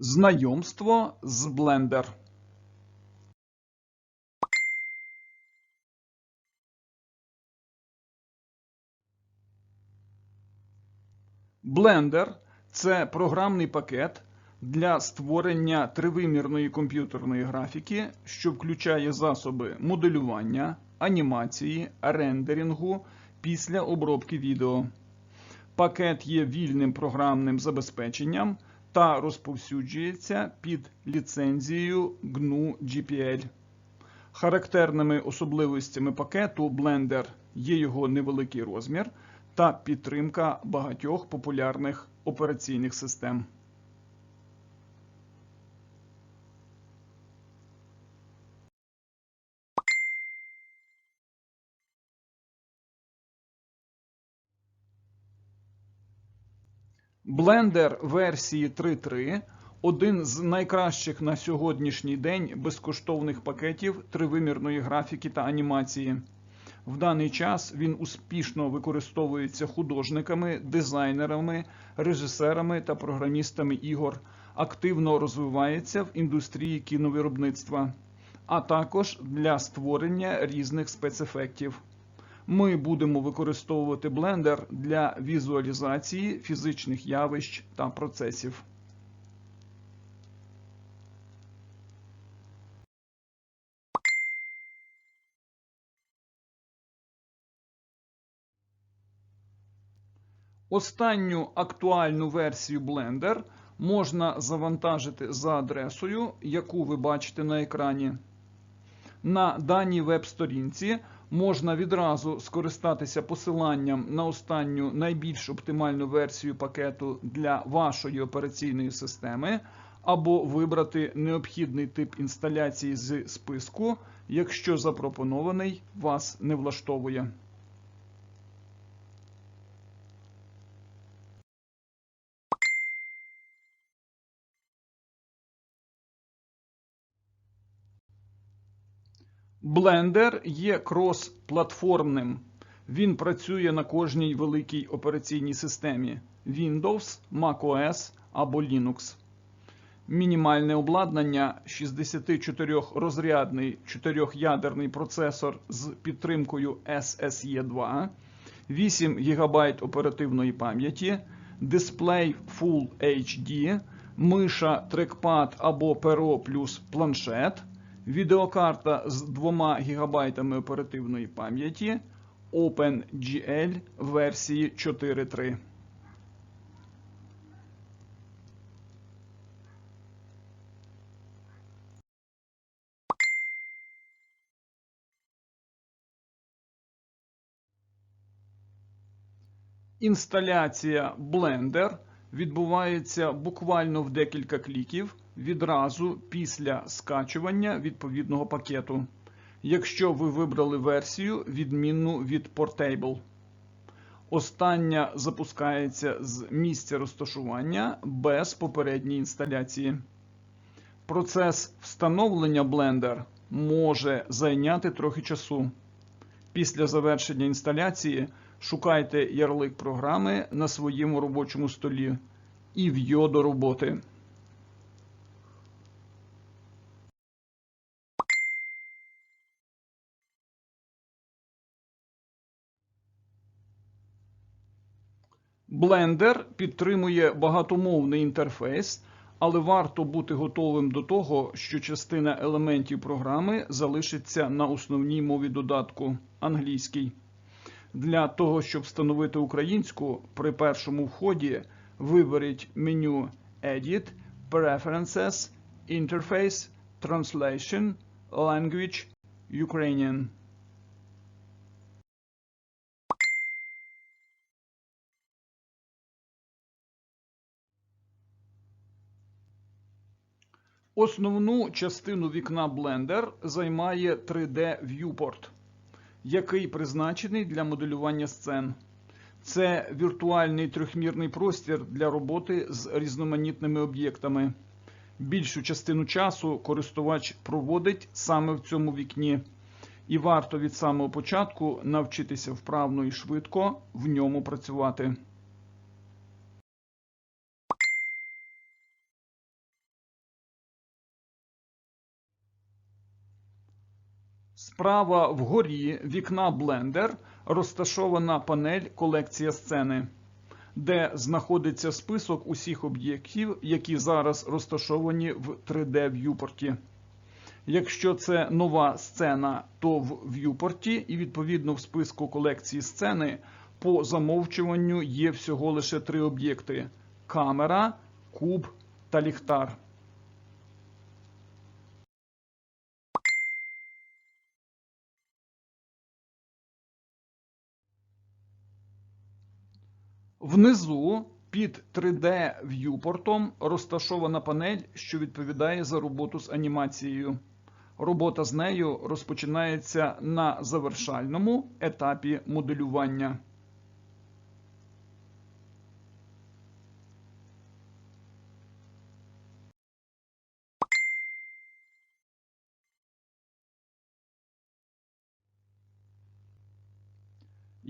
Знайомство з Blender. Blender – це програмний пакет для створення тривимірної комп'ютерної графіки, що включає засоби моделювання, анімації, рендерингу після обробки відео. Пакет є вільним програмним забезпеченням та розповсюджується під ліцензією GNU GPL. Характерними особливостями пакету Blender є його невеликий розмір та підтримка багатьох популярних операційних систем. Blender версії 3.3 один з найкращих на сьогоднішній день безкоштовних пакетів тривимірної графіки та анімації. В даний час він успішно використовується художниками, дизайнерами, режисерами та програмістами ігор, активно розвивається в індустрії кіновиробництва, а також для створення різних спецефектів. Ми будемо використовувати Blender для візуалізації фізичних явищ та процесів. Останню актуальну версію Blender можна завантажити за адресою, яку ви бачите на екрані. На даній веб-сторінці можна відразу скористатися посиланням на останню найбільш оптимальну версію пакету для вашої операційної системи, або вибрати необхідний тип інсталяції з списку, якщо запропонований вас не влаштовує. Blender є крос-платформним. Він працює на кожній великій операційній системі Windows, macOS або Linux. Мінімальне обладнання 64-розрядний 4-ядерний процесор з підтримкою SSE 2, 8 ГБ оперативної пам'яті, дисплей Full HD, миша, трекпад або перо плюс планшет відеокарта з 2 ГБ оперативної пам'яті OpenGL версії 4.3. Інсталяція Blender відбувається буквально в декілька кліків відразу після скачування відповідного пакету, якщо ви вибрали версію відмінну від Portable. Остання запускається з місця розташування без попередньої інсталяції. Процес встановлення Blender може зайняти трохи часу. Після завершення інсталяції шукайте ярлик програми на своєму робочому столі і вйо до роботи. Blender підтримує багатомовний інтерфейс, але варто бути готовим до того, що частина елементів програми залишиться на основній мові додатку англійській. Для того, щоб встановити українську, при першому вході виберіть меню Edit, Preferences, Interface, Translation, Language, Ukrainian. Основну частину вікна Blender займає 3D Viewport, який призначений для моделювання сцен. Це віртуальний трьохмірний простір для роботи з різноманітними об'єктами. Більшу частину часу користувач проводить саме в цьому вікні, і варто від самого початку навчитися вправно і швидко в ньому працювати. Справа вгорі вікна Blender розташована панель Колекція сцени, де знаходиться список усіх об'єктів, які зараз розташовані в 3D в'юпорті. Якщо це нова сцена, то в в'юпорті і відповідно в списку колекції сцени по замовчуванню є всього лише три об'єкти: камера, куб та ліхтар. Внизу під 3D в'юпортом розташована панель, що відповідає за роботу з анімацією. Робота з нею розпочинається на завершальному етапі моделювання.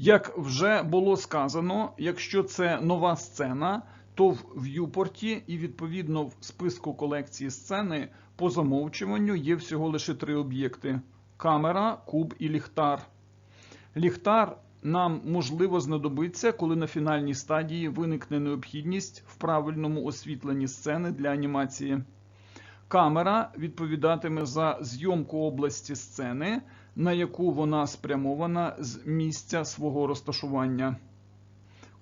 Як вже було сказано, якщо це нова сцена, то в в'юпорті і відповідно в списку колекції сцени по замовчуванню є всього лише три об'єкти: камера, куб і ліхтар. Ліхтар нам можливо знадобиться, коли на фінальній стадії виникне необхідність в правильному освітленні сцени для анімації. Камера відповідатиме за зйомку області сцени, на яку вона спрямована з місця свого розташування.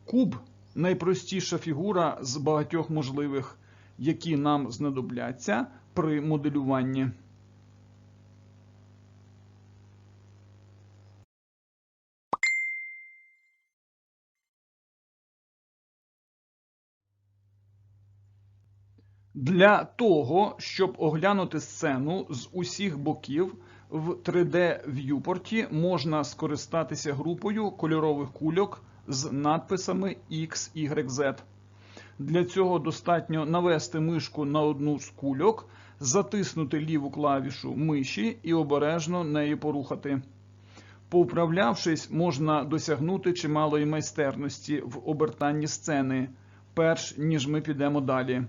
Куб найпростіша фігура з багатьох можливих, які нам знадобляться при моделюванні. Для того, щоб оглянути сцену з усіх боків в 3D в'юпорті можна скористатися групою кольорових кульок з надписами X, Y, Z. Для цього достатньо навести мишку на одну з кульок, затиснути ліву клавішу миші і обережно нею порухати. Повправлявшись, можна досягнути чималої майстерності в обертанні сцени, перш ніж ми підемо далі.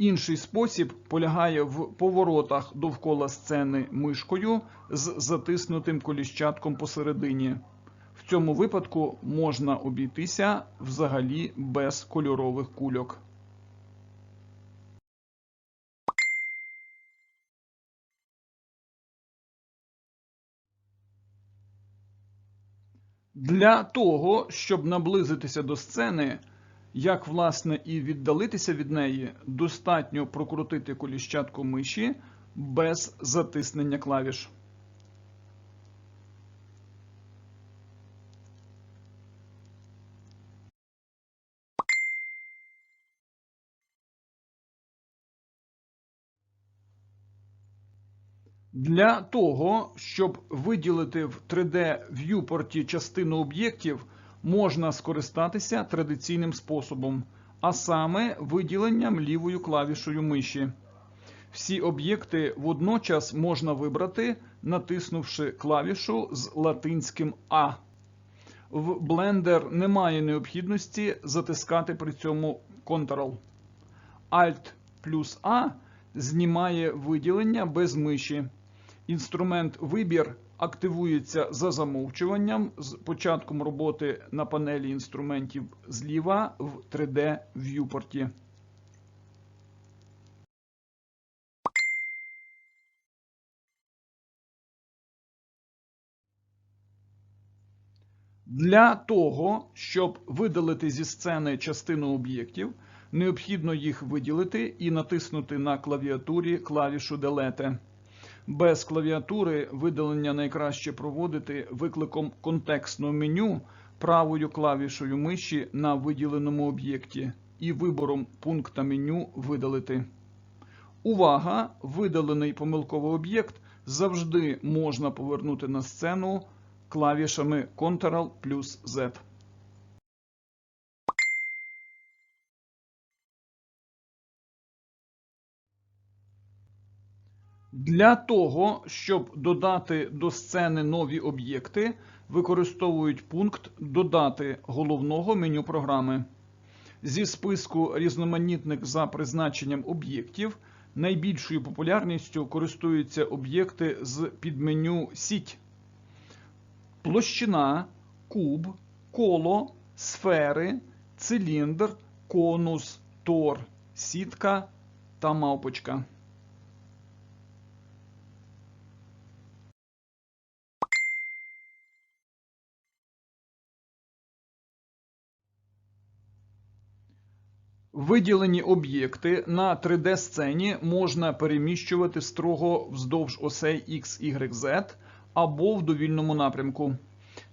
Інший спосіб полягає в поворотах довкола сцени мишкою з затиснутим коліщатком посередині. В цьому випадку можна обійтися взагалі без кольорових кульок. Для того, щоб наблизитися до сцени, як власне і віддалитися від неї, достатньо прокрутити коліщатку миші без затиснення клавіш. Для того, щоб виділити в 3D в'юпорті частину об'єктів, можна скористатися традиційним способом, а саме виділенням лівою клавішою миші. Всі об'єкти водночас можна вибрати, натиснувши клавішу з латинським А. В Blender немає необхідності затискати при цьому Ctrl. Alt плюс А знімає виділення без миші. Інструмент вибір активується за замовчуванням з початком роботи на панелі інструментів зліва в 3D в'юпорті. Для того, щоб видалити зі сцени частину об'єктів, необхідно їх виділити і натиснути на клавіатурі клавішу Delete. Без клавіатури видалення найкраще проводити викликом контекстного меню правою клавішою миші на виділеному об'єкті і вибором пункта меню Видалити. Увага! Видалений помилковий об'єкт завжди можна повернути на сцену клавішами Ctrl плюс Z. Для того, щоб додати до сцени нові об'єкти, використовують пункт Додати головного меню програми. Зі списку різноманітних за призначенням об'єктів Найбільшою популярністю користуються об'єкти з підменю сіть. Площина, куб, коло, сфери, циліндр, конус, тор, сітка та мавпочка. Виділені об'єкти на 3D-сцені можна переміщувати строго вздовж осей X, Y, Z або в довільному напрямку.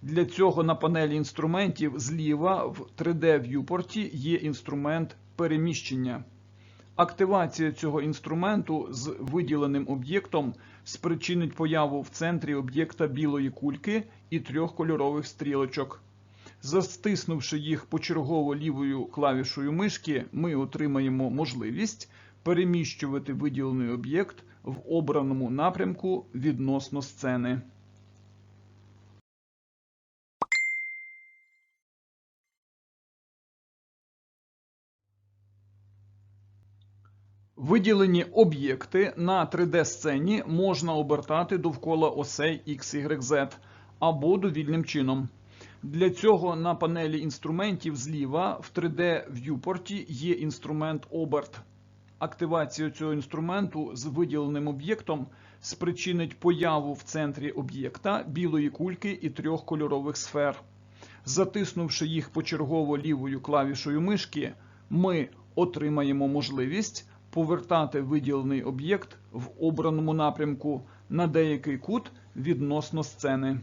Для цього на панелі інструментів зліва в 3D-в'юпорті є інструмент переміщення. Активація цього інструменту з виділеним об'єктом спричинить появу в центрі об'єкта білої кульки і трьох кольорових стрілочок. Застиснувши їх почергово лівою клавішою мишки, ми отримаємо можливість переміщувати виділений об'єкт в обраному напрямку відносно сцени. Виділені об'єкти на 3D-сцені можна обертати довкола осей X, Y, Z або довільним чином. Для цього на панелі інструментів зліва в 3D-в'юпорті є інструмент оберт. Активація цього інструменту з виділеним об'єктом спричинить появу в центрі об'єкта білої кульки і трьох кольорових сфер. Затиснувши їх почергово лівою клавішою мишки, ми отримаємо можливість повертати виділений об'єкт в обраному напрямку на деякий кут відносно сцени.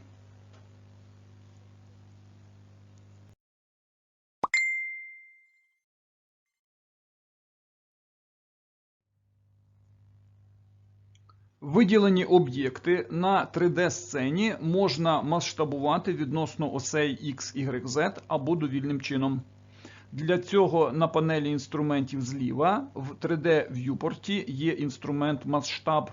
Виділені об'єкти на 3D-сцені можна масштабувати відносно осей X, Y, Z або довільним чином. Для цього на панелі інструментів зліва в 3D-в'юпорті є інструмент масштаб.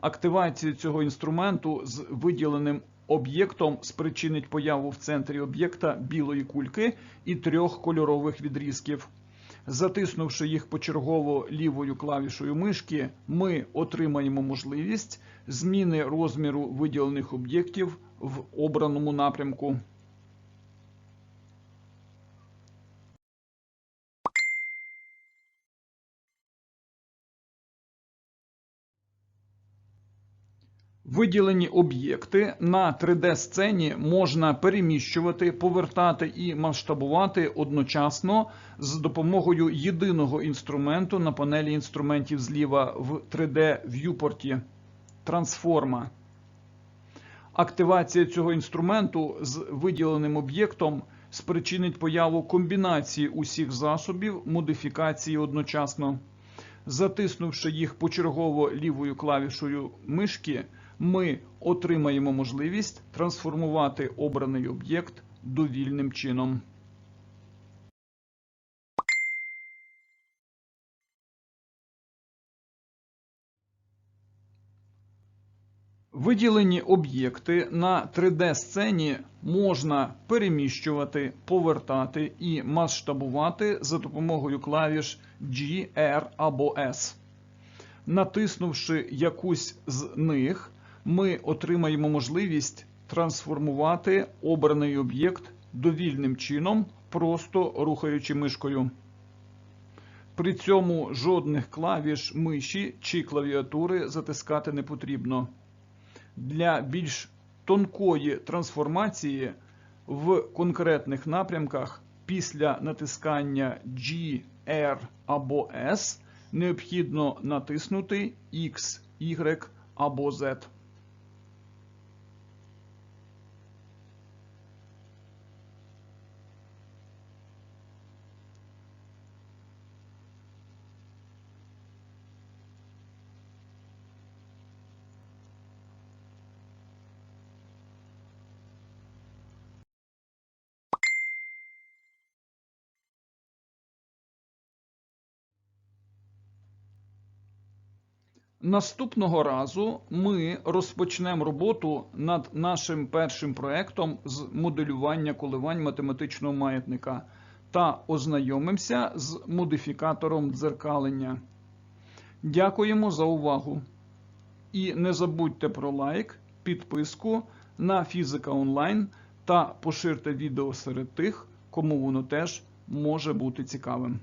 Активація цього інструменту з виділеним об'єктом спричинить появу в центрі об'єкта білої кульки і трьох кольорових відрізків. Затиснувши їх почергово лівою клавішою мишки, ми отримаємо можливість зміни розміру виділених об'єктів в обраному напрямку. Виділені об'єкти на 3D-сцені можна переміщувати, повертати і масштабувати одночасно з допомогою єдиного інструменту на панелі інструментів зліва в 3D-в'юпорті трансформа. Активація цього інструменту з виділеним об'єктом спричинить появу комбінації усіх засобів модифікації одночасно. Затиснувши їх почергово лівою клавішою мишки, ми отримаємо можливість трансформувати обраний об'єкт довільним чином. Виділені об'єкти на 3D-сцені можна переміщувати, повертати і масштабувати за допомогою клавіш G, R або S. Натиснувши якусь з них, ми отримаємо можливість трансформувати обраний об'єкт довільним чином, просто рухаючи мишкою. При цьому жодних клавіш миші чи клавіатури затискати не потрібно. Для більш тонкої трансформації в конкретних напрямках після натискання G, R або S необхідно натиснути X, Y або Z. Наступного разу ми розпочнемо роботу над нашим першим проектом з моделювання коливань математичного маятника та ознайомимося з модифікатором дзеркалення. Дякуємо за увагу. І не забудьте про лайк, підписку на Фізика Онлайн та поширте відео серед тих, кому воно теж може бути цікавим.